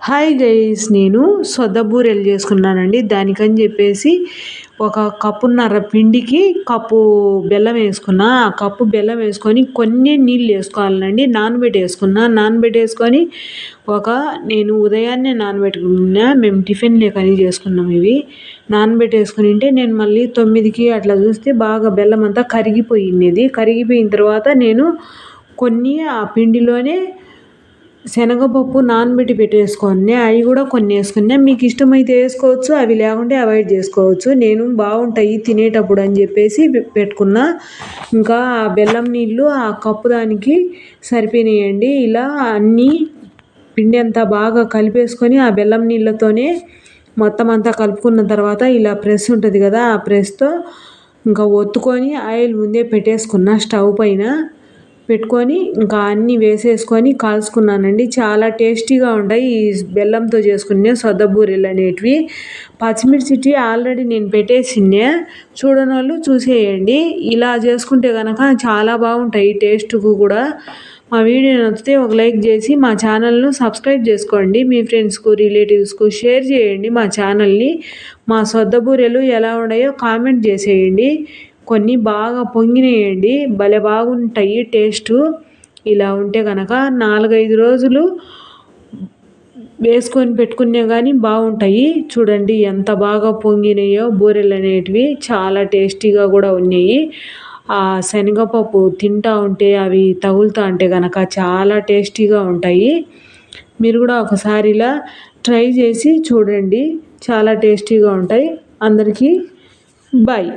Hi guys నేను సొద్దబూరు బూరెలు చేసుకున్నానండి. దానికని చెప్పేసి ఒక కప్పున్నర పిండికి కప్పు బెల్లం వేసుకున్నా. ఆ కప్పు బెల్లం వేసుకొని కొన్ని నీళ్ళు వేసుకోవాలండి. నాన్బెట్టి వేసుకొని ఒక నేను ఉదయాన్నే నానబెట్టుకున్నా. మేము టిఫిన్ లేకని చేసుకున్నాం ఇవి. నానబెట్టేసుకుని ఉంటే నేను మళ్ళీ తొమ్మిదికి అట్లా చూస్తే బాగా బెల్లం అంతా కరిగిపోయింది కరిగిపోయిన తర్వాత నేను కొన్ని ఆ పిండిలోనే శనగపప్పు నానబెట్టి పెట్టేసుకొని అవి కూడా కొన్ని వేసుకున్నా మీకు ఇష్టమైతే వేసుకోవచ్చు అవి లేకుంటే అవాయిడ్ చేసుకోవచ్చు. నేను బాగుంటాయి తినేటప్పుడు అని చెప్పేసి పెట్టుకున్నా. ఇంకా ఆ బెల్లం నీళ్ళు ఆ కప్పు దానికి సరిపోయినాయండి. ఇలా అన్నీ పిండి అంతా బాగా కలిపేసుకొని ఆ బెల్లం నీళ్ళతోనే మొత్తం అంతా కలుపుకున్న తర్వాత ఇలా ప్రెస్ ఉంటుంది కదా ఆ ప్రెస్తో ఇంకా ఒత్తుకొని ఆయిల్ ముందే పెట్టేసుకున్న స్టవ్ పైన. పెట్టుకొని ఇంకా అన్నీ వేసేసుకొని కాల్చుకున్నానండి. చాలా టేస్టీగా ఉంటాయి ఈ బెల్లంతో చేసుకునే సొద్దబూరెలు అనేటివి. పచ్చిమిర్చి ఆల్రెడీ నేను పెట్టేసిండే చూడని వాళ్ళు చూసేయండి. ఇలా చేసుకుంటే కనుక చాలా బాగుంటాయి టేస్ట్కు కూడా. మా వీడియో నచ్చితే ఒక లైక్ చేసి మా ఛానల్ను సబ్స్క్రైబ్ చేసుకోండి. మీ ఫ్రెండ్స్కు రిలేటివ్స్కు షేర్ చేయండి మా ఛానల్ని. మా సొద్దబూరెలు ఎలా ఉన్నాయో కామెంట్ చేసేయండి. కొన్ని బాగా పొంగినాయండి. భలే బాగుంటాయి టేస్టు. ఇలా ఉంటే కనుక నాలుగైదు రోజులు వేసుకొని పెట్టుకునే కానీ బాగుంటాయి. చూడండి ఎంత బాగా పొంగినాయో బూరెలు అనేటివి చాలా టేస్టీగా కూడా ఉన్నాయి. ఆ శనగపప్పు తింటా ఉంటే అవి తగులుతూ ఉంటే కనుక చాలా టేస్టీగా ఉంటాయి. మీరు కూడా ఒకసారి ఇలా ట్రై చేసి చూడండి. చాలా టేస్టీగా ఉంటాయి. అందరికీ బాయ్.